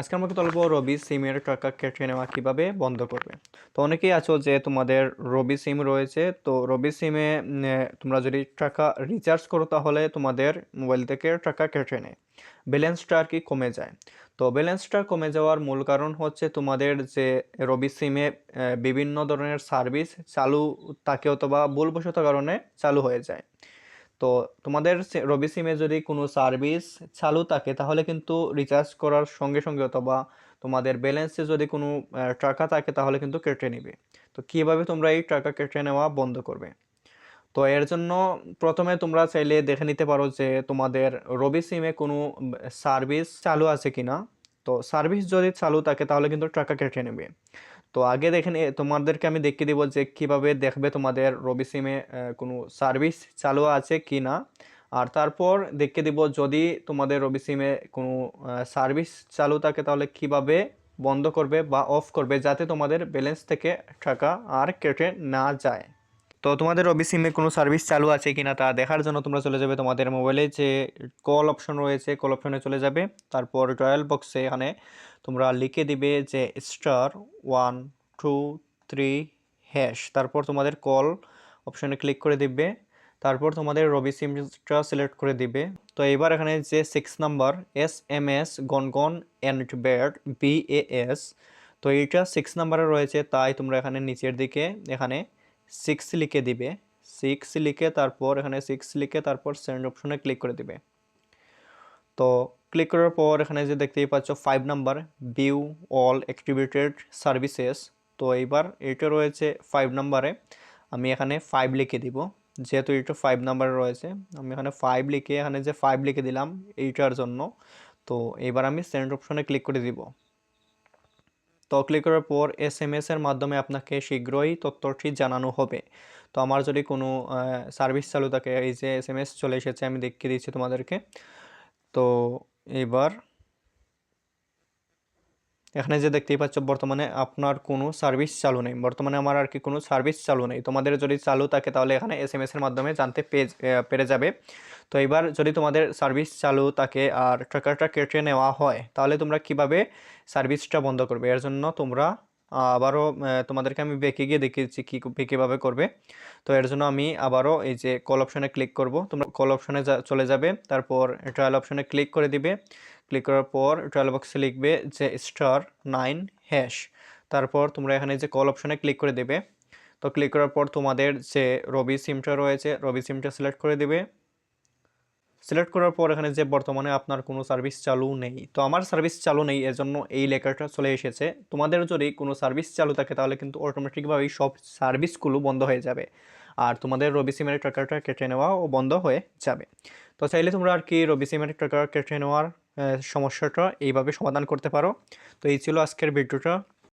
আজকে আমাকে বলব রবি সিমের টাকা কেটে নেওয়া কীভাবে বন্ধ করবে? তো অনেকেই আছো যে তোমাদের রবি সিম রয়েছে, তো রবি সিমে তোমরা যদি টাকা রিচার্জ করো তাহলে তোমাদের মোবাইল থেকে টাকা কেটে নেয়। ব্যালেন্সটা আর কি কমে যায়। তো ব্যালেন্সটা কমে যাওয়ার মূল কারণ হচ্ছে তোমাদের যে রবি সিমে বিভিন্ন ধরনের সার্ভিস চালু থাকে অথবা ভুলবশত কারণে চালু হয়ে যায়। তো তোমাদের রবি সিমে যদি কোনো সার্ভিস চালু থাকে, তাহলে কিন্তু রিচার্জ করার সঙ্গে সঙ্গে অথবা তোমাদের ব্যালেন্সে যদি কোনো টাকা থাকে, তাহলে কিন্তু কেটে নেবে। তো কীভাবে তোমরা এই টাকা কেটে নেওয়া বন্ধ করবে? তো এর জন্য প্রথমে তোমরা চাইলে দেখে নিতে পারো যে তোমাদের রবি সিমে কোনো সার্ভিস চালু আছে কিনা। তো সার্ভিস যদি চালু থাকে, তাহলে কিন্তু টাকা কেটে নেবে। তো আগে দেখেন তোমাদেরকে আমি দেখিয়ে দিব যে কীভাবে দেখবে তোমাদের রবি সিমে কোনো সার্ভিস চালু আছে কি না। আর তারপর দেখিয়ে দিব যদি তোমাদের রবি সিমে কোনো সার্ভিস চালু থাকে তাহলে কীভাবে বন্ধ করবে বা অফ করবে যাতে তোমাদের ব্যালেন্স থেকে টাকা আর কেটে না যায়। তো তোমাদের রবি সিমে কোনো সার্ভিস চালু আছে কিনা তা দেখার জন্য তোমরা চলে যাবে তোমাদের মোবাইলে যে কল অপশন রয়েছে কল অপশনে চলে যাবে। তারপর রয়্যাল বক্সে এখানে তোমরা লিখে দিবে যে star one two three hash তারপর তোমাদের কল অপশনে ক্লিক করে দিবে। তারপর তোমাদের রবি সিমটা সিলেক্ট করে দিবে। তো এবার এখানে যে six number S M S গনগন and bad B A S তো এইটা সিক্স নাম্বারে রয়েছে, তাই তোমরা এখানে নিচের দিকে এখানে সিক্স লিখে দিবে। সিক্স লিখে তারপর এখানে সিক্স লিখে তারপর সেন্ড অপশনে ক্লিক করে দিবে। তো ক্লিক করার পর এখানে যে দেখতেই পাচ্ছ five number view all activated services তো এইবার এটা রয়েছে ফাইভ নাম্বারে আমি এখানে ফাইভ লিখে দিব। যেহেতু এটা ফাইভ নাম্বারে রয়েছে, আমি এখানে ফাইভ লিখে এখানে যে ফাইভ লিখে দিলাম, এইটার জন্য। তো এবার আমি সেন্ড অপশনে ক্লিক করে দিব। তো ক্লিক করার পর এস এম এস এর মাধ্যমে আপনাকে শীঘ্রই তথ্যটি জানানো হবে। তো আমার যদি কোনো সার্ভিস চালু থাকে, এই যে এস এম এস চলে এসেছে, আমি দেখিয়ে দিচ্ছি তোমাদেরকে। তো এবার এখানে যে দেখতেই পাচ্ছ, বর্তমানে আপনার কোনো সার্ভিস চালু নেই। বর্তমানে আমার আর কি কোনো সার্ভিস চালু নেই। তোমাদের যদি চালু থাকে, তাহলে এখানে এস এম এস এর মাধ্যমে জানতে পেয়ে পেরে যাবে। তো এবার যদি তোমাদের সার্ভিস চালু থাকে আর টাকাটা কেটে নেওয়া হয়, তাহলে তোমরা কীভাবে সার্ভিসটা বন্ধ করবে? এর জন্য তোমরা আবারও তোমাদেরকে আমি বেঁকে গিয়ে দেখিয়েছি কী কীভাবে করবে। তো এর জন্য আমি আবারও এই যে কল অপশনে ক্লিক করব। তোমরা কল অপশনে চলে যাবে। তারপর ট্রায়াল অপশনে ক্লিক করে দিবে। ক্লিক করার পর ট্রায়াল বক্সে লিখবে যে স্টার নাইন হ্যাশ তারপর তোমরা এখানে যে কল অপশনে ক্লিক করে দেবে, তো ক্লিক করার পর তোমাদের যে রবি সিমটা রয়েছে রবি সিমটা সিলেক্ট করে দেবে। সিলেক্ট করার পর এখানে যে বর্তমানে আপনার কোনো সার্ভিস চালু নেই, তো আমার সার্ভিস চালু নেই এর জন্য এই লেখাটা চলে এসেছে। তোমাদের যদি কোনো সার্ভিস চালু থাকে, তাহলে কিন্তু অটোমেটিকভাবেই সব সার্ভিসগুলো বন্ধ হয়ে যাবে। আর তোমাদের রবি সিমের টাকাটা কেটে নেওয়াও বন্ধ হয়ে যাবে। তো চাইলে তোমরা আর কি রবি সিমের টাকা কেটে নেওয়ার সমস্যাটা এইভাবে সমাধান করতে পারো। তো এই ছিল আজকের ভিডিওটা।